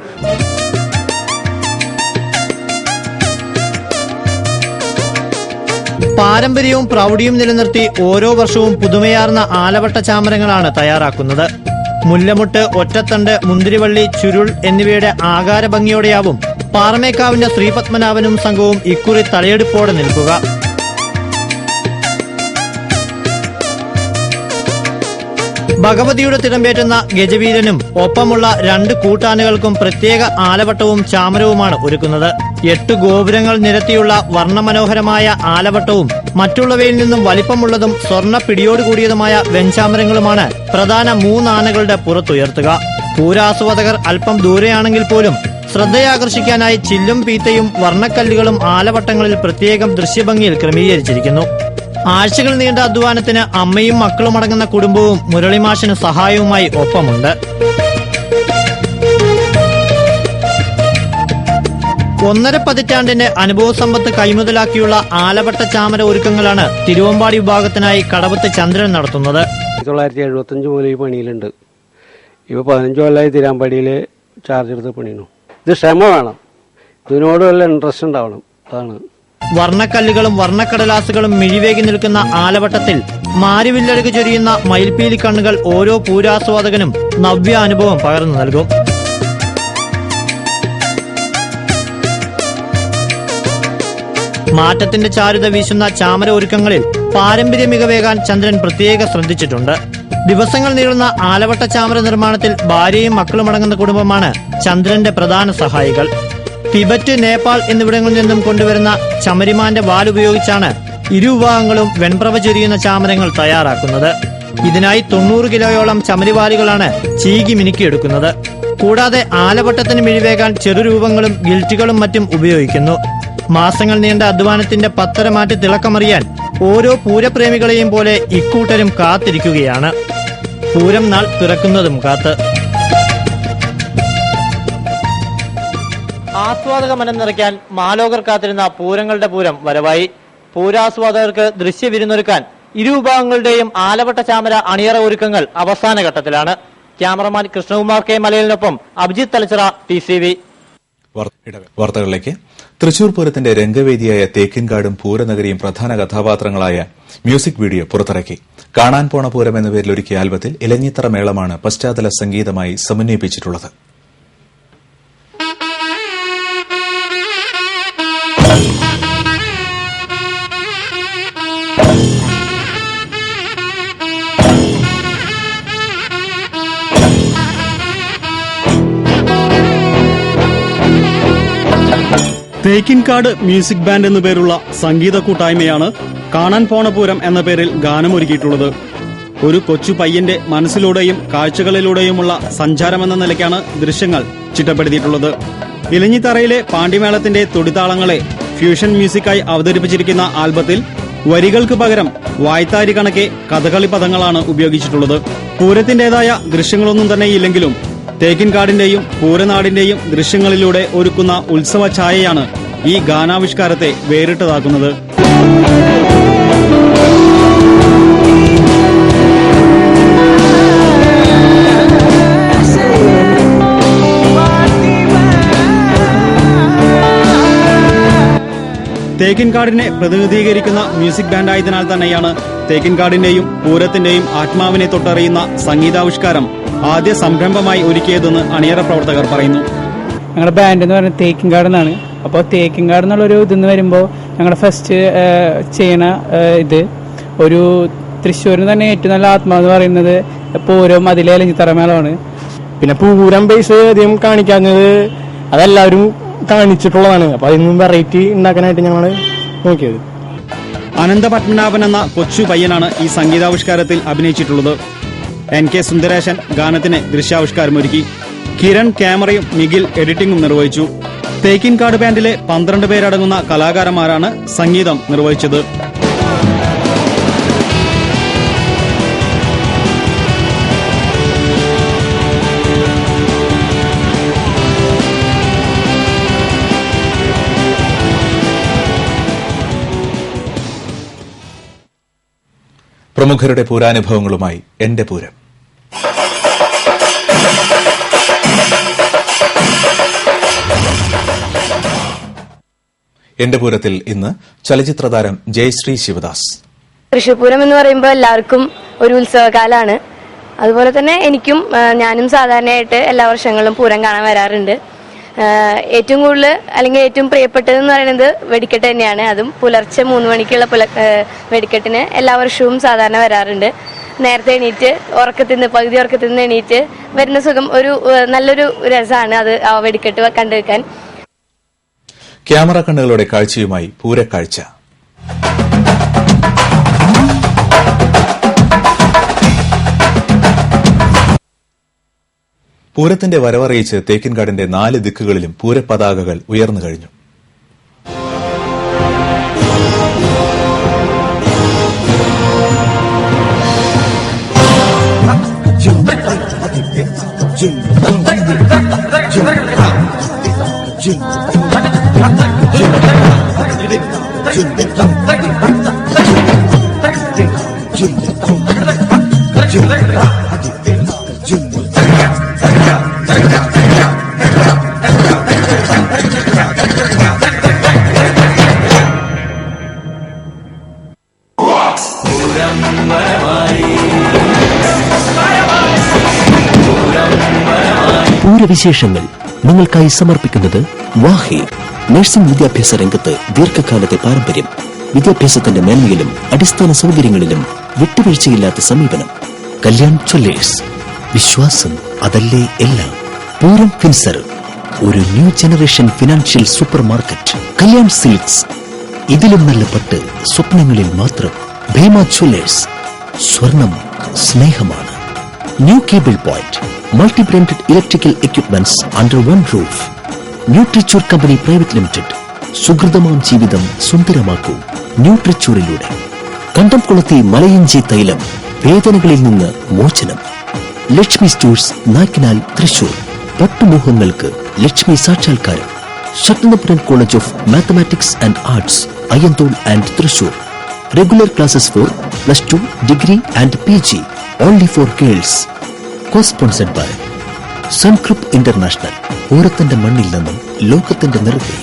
പാരമ്പര്യവും പ്രൗഢിയും നിലനിർത്തി ഓരോ വർഷവും പുതുമയാർന്ന ആലവട്ട ചാമരങ്ങളാണ് തയ്യാറാക്കുന്നത്. മുല്ലമുട്ട് ഒറ്റത്തണ്ട് മുന്തിരിവള്ളി ചുരുൾ എന്നിവയുടെ ആകാര ഭംഗിയോടെയാവും പാറമേക്കാവിന്റെ ശ്രീപത്മനാഭനും സംഘവും ഇക്കുറി തലയെടുപ്പോടെ നിൽക്കുക. ഭഗവതിയുടെ തിടമ്പേറ്റുന്ന ഗജവീരനും ഒപ്പമുള്ള രണ്ട് കൂട്ടാനുകൾക്കും പ്രത്യേക ആലവട്ടവും ചാമരവുമാണ് ഒരുക്കുന്നത്. എട്ട് ഗോപുരങ്ങൾ നിരത്തിയുള്ള വർണമനോഹരമായ ആലവട്ടവും മറ്റുള്ളവയിൽ നിന്നും വലിപ്പമുള്ളതും സ്വർണ പിടിയോടുകൂടിയതുമായ വെഞ്ചാമരങ്ങളുമാണ് പ്രധാന മൂന്നാനകളുടെ പുറത്തുയർത്തുക. പൂരാസ്വാദകർ അല്പം ദൂരെയാണെങ്കിൽ പോലും ശ്രദ്ധയാകർഷിക്കാനായി ചില്ലും പീത്തയും വർണക്കല്ലുകളും ആലവട്ടങ്ങളിൽ പ്രത്യേകം ദൃശ്യഭംഗിയിൽ ക്രമീകരിച്ചിരിക്കുന്നു. ആഴ്ചകൾ നീണ്ട അധ്വാനത്തിന് അമ്മയും മക്കളും അടങ്ങുന്ന കുടുംബവും മുരളിമാഷിന് സഹായവുമായി ഒപ്പമുണ്ട്. ഒന്നര പതിറ്റാണ്ടിന്റെ അനുഭവ സമ്പത്ത് കൈമുതലാക്കിയുള്ള ആലവട്ട ചാമര ഒരുക്കങ്ങളാണ് തിരുവമ്പാടി വിഭാഗത്തിനായി കടവത്ത് ചന്ദ്രൻ നടത്തുന്നത്. തൊള്ളായിരത്തി എഴുപത്തഞ്ച് മുതൽ ഈ പണിയിലുണ്ട്. ഇപ്പോൾ പതിനഞ്ച് കൊല്ലമായി തിരാമ്പടിയിൽ ചാർജ് എടുത്ത് പണിയണം ഇത് ക്ഷമ വേണം. ഇതിനോട് വല്ല ഇൻട്രസ്റ്റ് ഉണ്ടാവണം. അതാണ്. വർണക്കല്ലുകളും വർണക്കടലാസുകളും മിഴിവേകി നിൽക്കുന്ന ആലവട്ടത്തിൽ മാരുവില്ലഴക് ചൊരിയുന്ന മയിൽപ്പീലി കണ്ണുകൾ ഓരോ പൂരാസ്വാദകനും നവ്യ അനുഭവം പകർന്നു നൽകും. മാറ്റത്തിന്റെ ചാരുത വീശുന്ന ചാമര ഒരുക്കങ്ങളിൽ പാരമ്പര്യ മികവേകാൻ ചന്ദ്രൻ പ്രത്യേക ശ്രദ്ധിച്ചിട്ടുണ്ട്. ദിവസങ്ങൾ നീളുന്ന ആലവട്ട ചാമര നിർമ്മാണത്തിൽ ഭാര്യയും മക്കളും അടങ്ങുന്ന കുടുംബമാണ് ചന്ദ്രന്റെ പ്രധാന സഹായികൾ. ടിബറ്റ് നേപ്പാൾ എന്നിവിടങ്ങളിൽ നിന്നും കൊണ്ടുവരുന്ന ചമരിമാന്റെ വാലുപയോഗിച്ചാണ് ഇരു വിഭാഗങ്ങളും വെൺപ്രഭ ചൊരിയുന്ന ചാമരങ്ങൾ തയ്യാറാക്കുന്നത്. ഇതിനായി തൊണ്ണൂറ് കിലോയോളം ചമരിവാലുകളാണ് ചീകി മിനുക്കിയെടുക്കുന്നത് കൂടാതെ ആലവട്ടത്തിന് മിഴിവേകാൻ ചെറുരൂപങ്ങളും ഗിൽറ്റുകളും മറ്റും ഉപയോഗിക്കുന്നു. മാസങ്ങൾ നീണ്ട അധ്വാനത്തിന്റെ പത്തരമാറ്റ് തിളക്കമറിയാൻ ഓരോ പൂരപ്രേമികളെയും പോലെ ഇക്കൂട്ടരും കാത്തിരിക്കുകയാണ്. പൂരം നാൾ പിറക്കുന്നതും കാത്ത്. ആസ്വാദക മനം നിറയ്ക്കാൻ മാലോകർ കാത്തിരുന്ന പൂരങ്ങളുടെ പൂരം വരവായി. പൂരാസ്വാദകർക്ക് ദൃശ്യവിരുന്നൊരുക്കാൻ ഇരുവിഭാഗങ്ങളുടെയും ആലവട്ട ചാമര അണിയറ ഒരുക്കങ്ങൾ അവസാന ഘട്ടത്തിലാണ്. Cameraman Krishnakumar K മലയിലിനൊപ്പം Abhijith Thalachira T C V. വാർത്തകളിലേക്ക്. തൃശൂർ പൂരത്തിന്റെ രംഗവേദിയായ തേക്കിൻകാടും പൂരനഗരിയും പ്രധാന കഥാപാത്രങ്ങളായ മ്യൂസിക് വീഡിയോ പുറത്തിറക്കി. കാണാൻ പോണ പൂരം എന്ന പേരിൽ ഒരുക്കിയ ആൽബത്തിൽ ഇലഞ്ഞിത്തറ മേളമാണ് പശ്ചാത്തല സംഗീതമായി സമന്വയിപ്പിച്ചിട്ടുള്ളത്. തേക്കിൻകാട് മ്യൂസിക് ബാൻഡ് എന്നു പേരുള്ള സംഗീത കൂട്ടായ്മയാണ് കാണാൻ പോണ പൂരം എന്ന പേരിൽ ഗാനമൊരുക്കിയിട്ടുള്ളത്. ഒരു കൊച്ചു പയ്യന്റെ മനസ്സിലൂടെയും കാഴ്ചകളിലൂടെയുമുള്ള സഞ്ചാരമെന്ന നിലയ്ക്കാണ് ദൃശ്യങ്ങൾ ചിട്ടപ്പെടുത്തിയിട്ടുള്ളത്. ഇലഞ്ഞിത്തറയിലെ പാണ്ടിമേളത്തിന്റെ തുടിതാളങ്ങളെ ഫ്യൂഷൻ മ്യൂസിക്കായി അവതരിപ്പിച്ചിരിക്കുന്ന ആൽബത്തിൽ വരികൾക്ക് പകരം വായ്ത്താരി കണക്കെ കഥകളി പദങ്ങളാണ് ഉപയോഗിച്ചിട്ടുള്ളത്. പൂരത്തിന്റേതായ ദൃശ്യങ്ങളൊന്നും തന്നെ ഇല്ലെങ്കിലും തേക്കിൻകാടിന്റെയും പൂരനാടിന്റെയും ദൃശ്യങ്ങളിലൂടെ ഒരുക്കുന്ന ഉത്സവ ഛായയാണ് ഈ ഗാനാവിഷ്കാരത്തെ വേറിട്ടതാക്കുന്നത് തേക്കിൻകാടിനെ പ്രതിനിധീകരിക്കുന്ന മ്യൂസിക് ബാൻഡായതിനാൽ തന്നെയാണ് തേക്കിൻകാടിന്റെയും പൂരത്തിന്റെയും ആത്മാവിനെ തൊട്ടറിയുന്ന സംഗീതാവിഷ്കാരം ആദ്യ സംരംഭമായി ഒരുക്കിയതെന്ന് അണിയറ പ്രവർത്തകർ പറയുന്നു. ഞങ്ങളുടെ ബാൻഡ് എന്ന് പറയുന്നത് തേക്കിൻകാട് എന്നാണ്. അപ്പോൾ തേക്കിൻകാട് എന്നുള്ളൊരു ഇതെന്ന് വരുമ്പോൾ ഞങ്ങളുടെ ഫസ്റ്റ് ചെയ്യണ ഇത് ഒരു തൃശ്ശൂരിന് തന്നെ ഏറ്റവും നല്ല ആത്മാവ് എന്ന് പറയുന്നത് പൂരം അതിലെ അലഞ്ഞിത്തറമേളമാണ് പിന്നെ പൂരം ബേസ് അധികം കാണിക്കാഞ്ഞത് അതെല്ലാവരും കാണിച്ചിട്ടുള്ളതാണ്. അപ്പൊ അതിൽ വെറൈറ്റി ഉണ്ടാക്കാനായിട്ട് ഞങ്ങൾ നോക്കിയത്. അനന്ത പത്മനാഭൻ എന്ന കൊച്ചു പയ്യനാണ് ഈ സംഗീതാവിഷ്കാരത്തിൽ അഭിനയിച്ചിട്ടുള്ളത്. എൻ കെ സുന്ദരേശൻ ഗാനത്തിന് ദൃശ്യാവിഷ്കാരമൊരുക്കി. കിരൺ ക്യാമറയും നിഖിൽ എഡിറ്റിംഗും നിർവഹിച്ചു. തേക്കിൻകാട് ബാൻഡിലെ പന്ത്രണ്ട് പേരടങ്ങുന്ന കലാകാരന്മാരാണ് സംഗീതം നിർവഹിച്ചത്. പ്രമുഖരുടെ പൂരാനുഭവങ്ങളുമായി എന്റെ പൂരം. എന്റെ പൂരത്തിൽ ഇന്ന് ചലച്ചിത്രതാരം ജയശ്രീ ശിവദാസ്. തൃശ്ശൂർ പൂരം എന്ന് പറയുമ്പോൾ എല്ലാവർക്കും ഒരു ഉത്സവകാലമാണ് അതുപോലെ തന്നെ എനിക്കും ഞാനും സാധാരണയായിട്ട് എല്ലാ വർഷങ്ങളും പൂരം കാണാൻ വരാറുണ്ട്. ഏറ്റവും കൂടുതൽ അല്ലെങ്കിൽ ഏറ്റവും പ്രിയപ്പെട്ടതെന്ന് പറയുന്നത് വെടിക്കെട്ട് തന്നെയാണ്. അതും പുലർച്ചെ മൂന്ന് മണിക്കുള്ള പുല വെടിക്കെട്ടിന് എല്ലാ വർഷവും സാധാരണ വരാറുണ്ട്. നേരത്തെ എണീറ്റ് ഉറക്കത്തിൽ നിന്ന് പകുതി ഉറക്കത്തിൽ നിന്ന് എണീറ്റ് വരുന്ന സുഖം ഒരു നല്ലൊരു രസമാണ് അത് വെടിക്കെട്ട് കണ്ടു വെക്കാൻ. ക്യാമറ കണ്ണുകളുടെ കാഴ്ചയുമായി പൂരക്കാഴ്ച പൂരത്തിന്റെ വരവറിയിച്ച് തേക്കിൻകാടിന്റെ നാല് ദിക്കുകളിലും പൂരപതാകകൾ ഉയർന്നു കഴിഞ്ഞു പൂരവിശേഷങ്ങൾ നിങ്ങൾക്കായി സമർപ്പിക്കുന്നത് വാഹി നഴ്സിംഗ് വിദ്യാഭ്യാസ രംഗത്ത് ദീർഘകാലത്തെ പാരമ്പര്യം വിദ്യാഭ്യാസത്തിന്റെ മേന്മയിലും അടിസ്ഥാന സൗകര്യങ്ങളിലും വിട്ടുവീഴ്ചയില്ലാത്ത സമീപനം. കല്യാൺ ജ്വല്ലേഴ്സ് വിശ്വാസം അതല്ലേ എല്ലാം? പൂരം ഫിൻസർ ഒരു new generation financial super market Kalyan silks ഇതിലും നല്ല പട്ട് സ്വപ്നങ്ങളിൽ മാത്രം. ഭീമ ജ്വല്ലേഴ്സ് സ്വർണം സ്നേഹമാണ്. New cable point multi branded electrical equipments under one roof Nutrichur company private limited. സുഹൃതമാം ജീവിതം സുന്ദരമാക്കൂ. ന്യൂട്രിച്ചൂറിലൂടെ കണ്ടംകുളത്തി മലയിഞ്ചി തൈലം. വേദനകളിൽ നിന്ന് മോചനം. ലക്ഷ്മി സ്റ്റോഴ്സ് നാക്കിനാൽ തൃശൂർ. പട്ടുമോഹങ്ങൾക്ക് ലക്ഷ്മി സാക്ഷാത്കാരം. Sakthanapuram college of mathematics and arts Ayyanthole and Thrissur. Regular classes for plus two degree and P G only for girls cosponsored by Suncrip international പൂരത്തിന്റെ മണ്ണിൽ നിന്നും ലോകത്തിന്റെ നിറവിൽ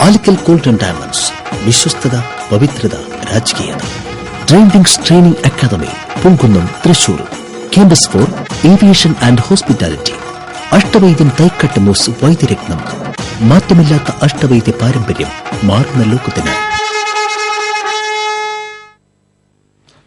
ആലിക്കൽ ഗോൾഡൻ ഡയമണ്ട്സ് വിശ്വസ്തത പവിത്രത രാജകീയത. Training training academy Poonkunnam Thrissur campus for aviation and hospitality Ashtavaidyam Thaikkattu Mooss Vaidyaratnam. മാറ്റമില്ലാത്ത അഷ്ടവൈദ്യ പാരമ്പര്യം മാറുന്ന ലോകത്തിന്.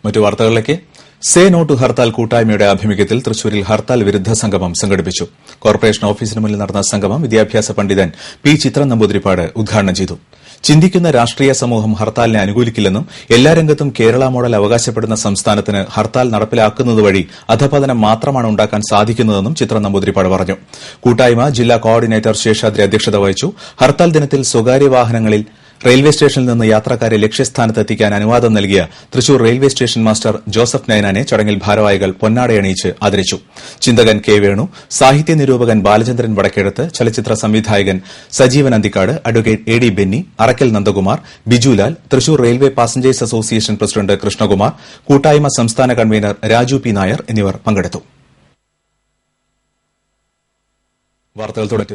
മറ്റു വാർത്തകളിലേക്ക് സേ നോ ടു ഹർത്താൽ കൂട്ടായ്മയുടെ ആഭിമുഖ്യത്തിൽ തൃശൂരിൽ ഹർത്താൽ വിരുദ്ധ സംഗമം സംഘടിപ്പിച്ചു. കോർപ്പറേഷൻ ഓഫീസിന് മുന്നിൽ നടന്ന സംഗമം വിദ്യാഭ്യാസ പണ്ഡിതൻ പി ചിത്ര നമ്പൂതിരിപ്പാട് ഉദ്ഘാടനം ചെയ്തു. ചിന്തിക്കുന്ന രാഷ്ട്രീയ സമൂഹം ഹർത്താലിനെ അനുകൂലിക്കില്ലെന്നും എല്ലാ രംഗത്തും കേരള മോഡൽ അവകാശപ്പെടുന്ന സംസ്ഥാനത്തിന് ഹർത്താൽ നടപ്പിലാക്കുന്നത് വഴി അധപതനം മാത്രമാണ് ഉണ്ടാക്കാൻ സാധിക്കുന്നതെന്നും ചിത്ര നമ്പൂതിരിപ്പാട് പറഞ്ഞു. കൂട്ടായ്മ ജില്ലാ കോർഡിനേറ്റർ ശേഷാദ്രി അധ്യക്ഷത വഹിച്ചു. ഹർത്താൽ ദിനത്തിൽ സ്വകാര്യ വാഹനങ്ങളിൽ റെയിൽവേ സ്റ്റേഷനിൽ നിന്ന് യാത്രക്കാരെ ലക്ഷ്യസ്ഥാനത്ത് എത്തിക്കാൻ അനുവാദം നൽകിയ Thrissur railway station master Joseph നയനാനെ ചടങ്ങിൽ ഭാരവാഹികൾ പൊന്നാടയണിയിച്ച് ആദരിച്ചു. ചിന്തകൻ കെ വേണു സാഹിത്യ നിരൂപകൻ ബാലചന്ദ്രൻ വടക്കേടത്ത് ചലച്ചിത്ര സംവിധായകൻ Sajeevan Anthikad advocate A D Benny Arakkal Nandakumar Bijulal Thrissur railway passengers association president Krishnakumar കൂട്ടായ്മ സംസ്ഥാന കൺവീനർ രാജു പി നായർ എന്നിവർ പങ്കെടുത്തു.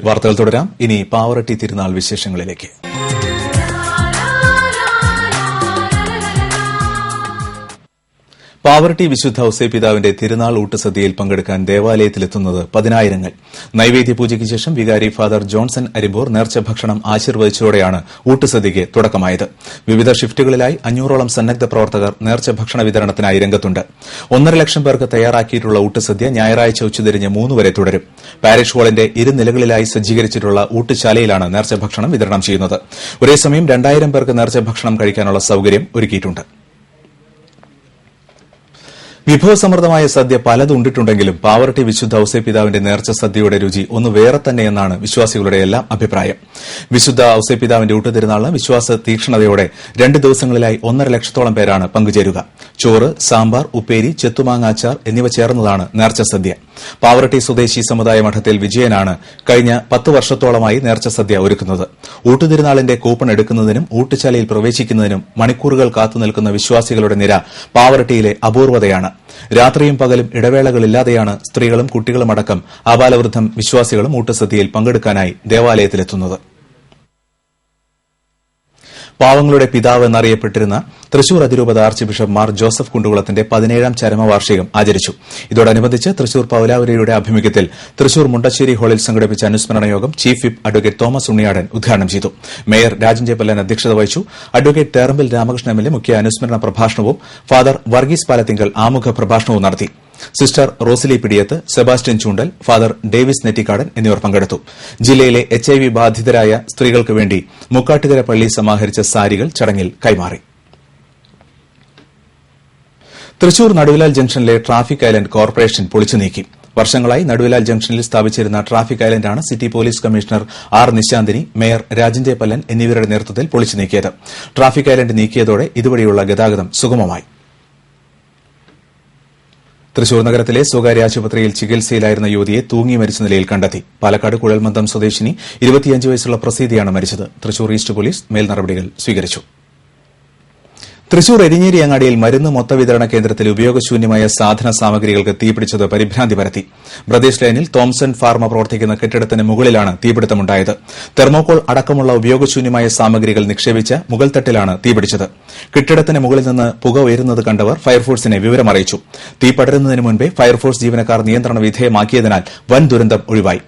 വാർത്തകൾ തുടരാം. ഇനി പാവറട്ടി തിരുനാൾ വിശേഷങ്ങളിലേക്ക്. പാവറട്ടി വിശുദ്ധ ഔസേപിതാവിന്റെ തിരുനാൾ ഊട്ടുസദ്യയിൽ പങ്കെടുക്കാൻ ദേവാലയത്തിലെത്തുന്നത് പതിനായിരങ്ങൾ. നൈവേദ്യ പൂജയ്ക്ക് ശേഷം വികാരി ഫാദർ ജോൺസൺ അരിമ്പൂർ നേർച്ച ഭക്ഷണം ആശീർവദിച്ചതോടെയാണ് ഊട്ടുസദ്യയ്ക്ക് തുടക്കമായത്. വിവിധ ഷിഫ്റ്റുകളിലായി അഞ്ഞൂറോളം സന്നദ്ധ പ്രവർത്തകർ നേർച്ച ഭക്ഷണ വിതരണത്തിനായി രംഗത്തുണ്ട്. ഒന്നര ലക്ഷം പേർക്ക് തയ്യാറാക്കിയിട്ടുള്ള ഊട്ടുസദ്യ ഞായറാഴ്ച ഉച്ചതിരിഞ്ഞ് മൂന്ന് വരെ തുടരും. പാരിഷ് ഹാളിന്റെ ഇരുനിലകളിലായി സജ്ജീകരിച്ചിട്ടുള്ള ഊട്ടുശാലയിലാണ് നേർച്ച ഭക്ഷണം വിതരണം ചെയ്യുന്നത്. ഒരേസമയം രണ്ടായിരം പേർക്ക് നേർച്ച ഭക്ഷണം കഴിക്കാനുള്ള സൌകര്യം ഒരുക്കിയിട്ടുണ്ട്. വിഭവസമൃദ്ധമായ സദ്യ പലതുണ്ടിട്ടുണ്ടെങ്കിലും പാവറട്ടി വിശുദ്ധ ഔസേപിതാവിന്റെ നേർച്ച സദ്യയുടെ രുചി ഒന്ന് വേറെ തന്നെയെന്നാണ് വിശ്വാസികളുടെ എല്ലാം അഭിപ്രായം. വിശുദ്ധ ഔസേ പിതാവിന്റെ ഊട്ടുതിരുന്നാളിന് വിശ്വാസ തീക്ഷണതയോടെ രണ്ട് ദിവസങ്ങളിലായി ഒന്നര ലക്ഷത്തോളം പേരാണ് പങ്കുചേരുക. ചോറ് സാമ്പാർ ഉപ്പേരി ചെത്തുമാങ്ങ അച്ചാർ എന്നിവ ചേർന്നതാണ് നേർച്ച സദ്യ. പാവറട്ടി സ്വദേശി സമുദായ മഠത്തിൽ വിജയനാണ് കഴിഞ്ഞ പത്ത് വർഷത്തോളമായി നേർച്ച സദ്യ ഒരുക്കുന്നത്. ഊട്ടുതിരുനാളിന്റെ കൂപ്പൺ എടുക്കുന്നതിനും ഊട്ടുശാലയിൽ പ്രവേശിക്കുന്നതിനും മണിക്കൂറുകൾ കാത്തുനിൽക്കുന്ന വിശ്വാസികളുടെ നിര പാവറട്ടിയിലെ അപൂർവതയാണ്. രാത്രിയും പകലും ഇടവേളകളില്ലാതെയാണ് സ്ത്രീകളും കുട്ടികളുമടക്കം ആബാലവൃദ്ധം വിശ്വാസികളും ഊട്ടുസദ്യയിൽ പങ്കെടുക്കാനായി ദേവാലയത്തിലെത്തുന്നത് പാവങ്ങളുടെ പിതാവ് എന്നറിയപ്പെട്ടിരുന്ന തൃശൂർ അതിരൂപത ആർച്ച് ബിഷപ്പ് മാർ ജോസഫ് കുണ്ടുകുളത്തിന്റെ പതിനേഴാം ചരമവാർഷികം ആചരിച്ചു. ഇതോടനുബന്ധിച്ച് തൃശൂർ പൌലാവരിയുടെ ആഭിമുഖ്യത്തിൽ തൃശൂർ മുണ്ടശ്ശേരി ഹാളിൽ സംഘടിപ്പിച്ച അനുസ്മരണ യോഗം chief whip advocate Thomas Unniyadan ഉദ്ഘാടനം ചെയ്തു. മേയർ രാജൻ ജയപ്പല്ലൻ അധ്യക്ഷത വഹിച്ചു. അഡ്വക്കേറ്റ് തേറമ്പിൽ രാമകൃഷ്ണ എ മുഖ്യ അനുസ്മരണ പ്രഭാഷണവും ഫാദർ വർഗീസ് പാലത്തിങ്കൽ ആമുഖ പ്രഭാഷണവും നടത്തി. Sister Rosily Pidiyath Sebastian Choondal father Davis Nettikadan എന്നിവർ പങ്കെടുത്തു. ജില്ലയിലെ എച്ച് ഐ വി ബാധിതരായ സ്ത്രീകൾക്ക് വേണ്ടി മുക്കാട്ടുകര പള്ളി സമാഹരിച്ച സാരികൾ ചടങ്ങിൽ കൈമാറി. തൃശൂർ നടുവിലാൽ ജംഗ്ഷനിലെ ട്രാഫിക് ഐലൻഡ് കോർപ്പറേഷൻ പൊളിച്ചു നീക്കി. വർഷങ്ങളായി നടുവിലാൽ ജംഗ്ഷനിൽ സ്ഥാപിച്ചിരുന്ന traffic ഐലൻഡാണ് city police commissioner R Nishanthini mayor രാജിന്റെ Pallan എന്നിവരുടെ നേതൃത്വത്തിൽ പൊളിച്ചു നീക്കിയത്. ട്രാഫിക് ഐലൻഡ് നീക്കിയതോടെ ഇതുവഴിയുള്ള ഗതാഗതം സുഗമമായി. തൃശൂർ നഗരത്തിലെ സ്വകാര്യ ആശുപത്രിയിൽ ചികിത്സയിലായിരുന്ന യുവതിയെ തൂങ്ങി മരിച്ച നിലയിൽ കണ്ടെത്തി. പാലക്കാട് കുഴൽമന്ദം സ്വദേശിനി ഇരുപത്തിയഞ്ച് വയസ്സുള്ള പ്രസീതിയാണ് മരിച്ചത്. തൃശൂർ ഈസ്റ്റ് പോലീസ് മേൽനടപടികൾ സ്വീകരിച്ചു. തൃശൂർ എരിഞ്ഞേരി അങ്ങാടിയിൽ മരുന്ന് മൊത്തവിതരണ കേന്ദ്രത്തിൽ ഉപയോഗശൂന്യമായ സാധന സാമഗ്രികൾക്ക് തീപിടിച്ചത് പരിഭ്രാന്തി പരത്തി. ബ്രദേശ് ലൈനിൽ തോംസൺ ഫാർമ പ്രവർത്തിക്കുന്ന കെട്ടിടത്തിന് മുകളിലാണ് തീപിടുത്തമുണ്ടായത്. തെർമോകോൾ അടക്കമുള്ള ഉപയോഗശൂന്യമായ സാമഗ്രികൾ നിക്ഷേപിച്ച മുകൾ തട്ടിലാണ് തീപിടിച്ചത്. കെട്ടിടത്തിന് മുകളിൽ നിന്ന് പുക ഉയരുന്നത് കണ്ടവർ ഫയർഫോഴ്സിനെ വിവരമറിയിച്ചു തീ പടരുന്നതിന് മുൻപേ ഫയർഫോഴ്സ് ജീവനക്കാർ നിയന്ത്രണ വിധേയമാക്കിയതിനാൽ വൻ ദുരന്തം ഒഴിവായി.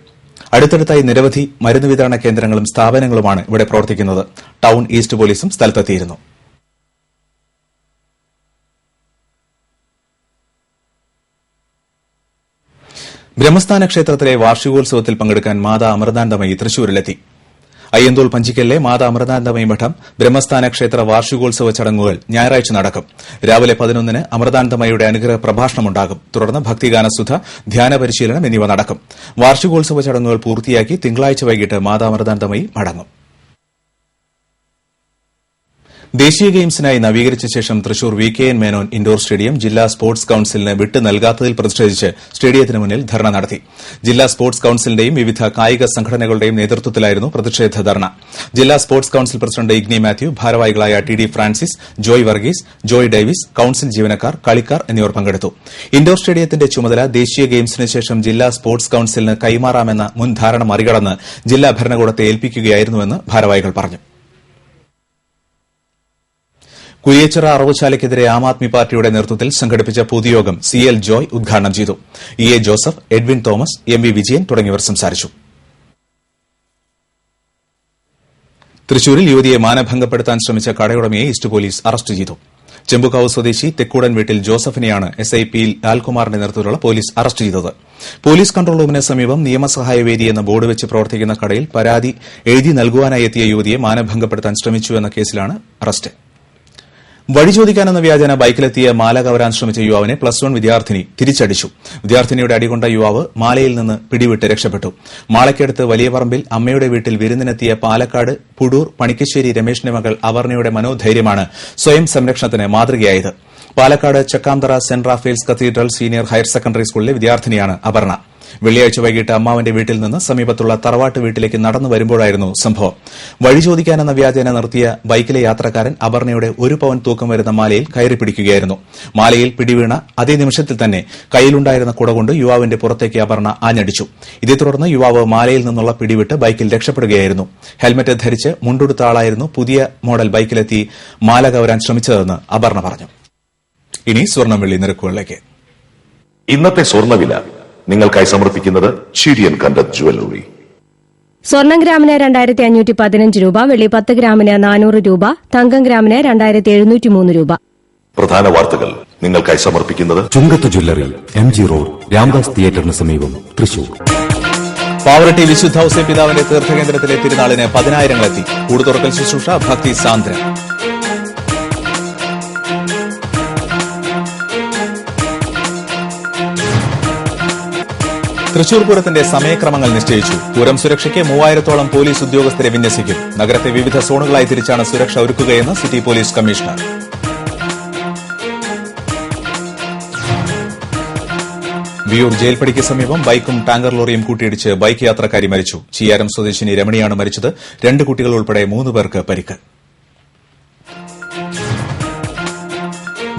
അടുത്തടുത്തായി നിരവധി മരുന്ന് വിതരണ കേന്ദ്രങ്ങളും സ്ഥാപനങ്ങളുമാണ് ഇവിടെ പ്രവർത്തിക്കുന്നത്. ടൌൺ ഈസ്റ്റ് പോലീസും സ്ഥലത്തെത്തിയിരുന്നു. ബ്രഹ്മസ്ഥാന ക്ഷേത്രത്തിലെ വാർഷികോത്സവത്തിൽ പങ്കെടുക്കാൻ മാതാ അമൃതാനന്ദമയി തൃശൂരിലെത്തി. അയ്യന്തോൾ പഞ്ചിക്കലിലെ മാതാ അമൃതാനന്ദമയി മഠം ബ്രഹ്മസ്ഥാന ക്ഷേത്ര വാർഷികോത്സവ ചടങ്ങുകൾ ഞായറാഴ്ച നടക്കും. രാവിലെ പതിനൊന്നിന് അമൃതാനന്ദമയുടെ അനുഗ്രഹ പ്രഭാഷണമുണ്ടാകും. തുടർന്ന് ഭക്തിഗാനസുധ ധ്യാന പരിശീലനം എന്നിവ നടക്കും. വാർഷികോത്സവ ചടങ്ങുകൾ പൂർത്തിയാക്കി തിങ്കളാഴ്ച വൈകിട്ട് മാതാ അമൃതാനന്ദമയി മടങ്ങും. ദേശീയ ഗെയിംസിനായി നവീകരിച്ച ശേഷം Thrissur V K N Menon indoor stadium ജില്ലാ സ്പോർട്സ് കൌൺസിലിന് വിട്ടു നൽകാത്തതിൽ പ്രതിഷേധിച്ച് സ്റ്റേഡിയത്തിന് മുന്നിൽ ധർണ നടത്തി. ജില്ലാ സ്പോർട്സ് കൌൺസിലിന്റെയും വിവിധ കായിക സംഘടനകളുടെയും നേതൃത്വത്തിലായിരുന്നു പ്രതിഷേധ ധർണ. ജില്ലാ sports council president Igni Mathew ഭാരവാഹികളായ T D Francis Joy Varghese Joy Davis council ജീവനക്കാർ കളിക്കാർ എന്നിവർ പങ്കെടുത്തു. ഇൻഡോർ സ്റ്റേഡിയത്തിന്റെ ചുമതല ദേശീയ ഗെയിംസിന് ശേഷം ജില്ലാ സ്പോർട്സ് കൌൺസിലിന് കൈമാറാമെന്ന മുൻ ധാരണ മറികടന്ന് ജില്ലാ ഭരണകൂടത്തെ ഏൽപ്പിക്കുകയായിരുന്നുവെന്ന് ഭാരവാഹികൾ പറഞ്ഞു. കുരിയച്ചിറ അറവുശാലയ്ക്കെതിരെ ആം ആദ്മി പാർട്ടിയുടെ നേതൃത്വത്തിൽ സംഘടിപ്പിച്ച പൊതുയോഗം സി എൽ ജോയ് ഉദ്ഘാടനം ചെയ്തു. E A Joseph Edwin Thomas M V Vijayan തുടങ്ങിയവർ സംസാരിച്ചു. തൃശൂരിൽ യുവതിയെ മാനഭംഗപ്പെടുത്താൻ ശ്രമിച്ച കടയുടമയെ ഈസ്റ്റ് പോലീസ് അറസ്റ്റ് ചെയ്തു. ചെമ്പുകാവ് സ്വദേശി തെക്കൂടൻ വീട്ടിൽ ജോസഫിനെയാണ് എസ് ഐ പി ലാൽകുമാറിന്റെ നേതൃത്വത്തിലുള്ള പോലീസ് അറസ്റ്റ് ചെയ്തത്. പോലീസ് കൺട്രോൾ റൂമിന് സമീപം നിയമസഹായ വേദി എന്ന ബോർഡ് വെച്ച് പ്രവർത്തിക്കുന്ന കടയിൽ പരാതി എഴുതി നൽകുവാനായി എത്തിയ യുവതിയെ മാനഭംഗപ്പെടുത്താൻ ശ്രമിച്ചു എന്ന കേസിലാണ് അറസ്റ്റ്. വഴി ചോദിക്കാനെന്ന വ്യാജന ബൈക്കിലെത്തിയ മാല കവരാൻ ശ്രമിച്ച യുവാവിനെ പ്ലസ് വൺ വിദ്യാർത്ഥിനി തിരിച്ചടിച്ചു. വിദ്യാർത്ഥിനിയുടെ അടികൊണ്ട യുവാവ് മാലയിൽ നിന്ന് പിടിവിട്ട് രക്ഷപ്പെട്ടു. മാളയ്ക്കടുത്ത് വലിയ പറമ്പിൽ അമ്മയുടെ വീട്ടിൽ വിരുന്നിനെത്തിയ പാലക്കാട് പുടൂർ പണിക്കശ്ശേരി രമേശിന്റെ മകൾ അവർണയുടെ മനോധൈര്യമാണ് സ്വയം സംരക്ഷണത്തിന് മാതൃകയായത്. Palakkad Chakkanthara saint Raphael's cathedral senior higher secondary സ്കൂളിലെ വിദ്യാർത്ഥിനിയാണ് അപർണ. വെള്ളിയാഴ്ച വൈകിട്ട് അമ്മാവന്റെ വീട്ടിൽ നിന്ന് സമീപത്തുള്ള തറവാട്ട് വീട്ടിലേക്ക് നടന്നു വരുമ്പോഴായിരുന്നു സംഭവം. വഴി ചോദിക്കാനെന്ന വ്യാജേന നിർത്തിയ ബൈക്കിലെ യാത്രക്കാരൻ അപർണയുടെ ഒരു പവൻ തൂക്കം വരുന്ന മാലയിൽ കയറി പിടിക്കുകയായിരുന്നു. മാലയിൽ പിടിവീണ അതേ നിമിഷത്തിൽ തന്നെ കയ്യിലുണ്ടായിരുന്ന കുട കൊണ്ട് യുവാവിന്റെ പുറത്തേക്ക് അപർണ ആഞ്ഞടിച്ചു. ഇതേ തുടർന്ന് യുവാവ് മാലയിൽ നിന്നുള്ള പിടിവിട്ട് ബൈക്കിൽ രക്ഷപ്പെടുകയായിരുന്നു. ഹെൽമറ്റ് ധരിച്ച് മുണ്ടുടുത്ത ആളായിരുന്നു പുതിയ മോഡൽ ബൈക്കിലെത്തി മാല കവരാൻ ശ്രമിച്ചതെന്ന് അപർണ പറഞ്ഞു. ഇനി സ്വർണവെള്ളി നിരക്കുകളിലേക്ക്. ഇന്നത്തെ സ്വർണവില നിങ്ങൾക്കായി സമർപ്പിക്കുന്നത് ചിരിയൻ കണ്ടത് ജുവല്ലറി. സ്വർണം ഗ്രാമിന് രണ്ടായിരത്തി അഞ്ഞൂറ്റി പതിനഞ്ച് രൂപ വെള്ളി പത്ത് ഗ്രാമിന് നാനൂറ് രൂപ തങ്കം ഗ്രാമിന് രണ്ടായിരത്തി എഴുന്നൂറ്റി മൂന്ന് രൂപ. പ്രധാന വാർത്തകൾ നിങ്ങൾക്കായി സമർപ്പിക്കുന്നത് Chungath jewellery M G road Ramdas തിയേറ്ററിന് സമീപം തൃശൂർ. പാവറട്ടി വിശുദ്ധ ഔസേ പിതാവിന്റെ തീർത്ഥകേന്ദ്രത്തിലെ തിരുനാളിന് പതിനായിരങ്ങളെത്തി. കൂടുതുറക്കൽ ശുശ്രൂഷ ഭക്തി സാന്ദ്രം. തൃശൂർ പൂരത്തിന്റെ സമയക്രമങ്ങൾ നിശ്ചയിച്ചു. പൂരം സുരക്ഷയ്ക്ക് മൂവായിരത്തോളം പോലീസ് ഉദ്യോഗസ്ഥരെ വിന്യസിക്കും. നഗരത്തെ വിവിധ സോണുകളായി തിരിച്ചാണ് സുരക്ഷ ഒരുക്കുകയെന്ന് സിറ്റി പോലീസ് കമ്മീഷണർ. വിയൂർ ജയിൽപ്പടിക്ക് സമീപം ബൈക്കും ടാങ്കർ ലോറിയും കൂട്ടിയിടിച്ച് ബൈക്ക് യാത്രക്കാരി മരിച്ചു. ചിയാരം സ്വദേശിനി രമണിയാണ് മരിച്ചത്. രണ്ട് കുട്ടികൾ ഉൾപ്പെടെ മൂന്ന് പേർക്ക് പരിക്ക്.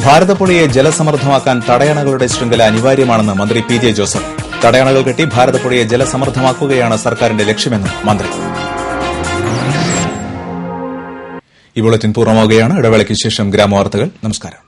ഭാരതപ്പുഴയെ ജലസമൃദ്ധമാക്കാൻ തടയണകളുടെ ശൃംഖല അനിവാര്യമാണെന്ന് മന്ത്രി പി ജെ ജോസഫ്. തടയണകൾ കെട്ടി ഭാരതപ്പുഴയെ ജലസമൃദ്ധമാക്കുകയാണ് സർക്കാരിന്റെ ലക്ഷ്യമെന്നും മന്ത്രി. ഈ ബുള്ളറ്റിൻ പൂർണമാവുകയാണ്. ഇടവേളയ്ക്ക് ശേഷം ഗ്രാമവാർത്തകൾ. നമസ്കാരം.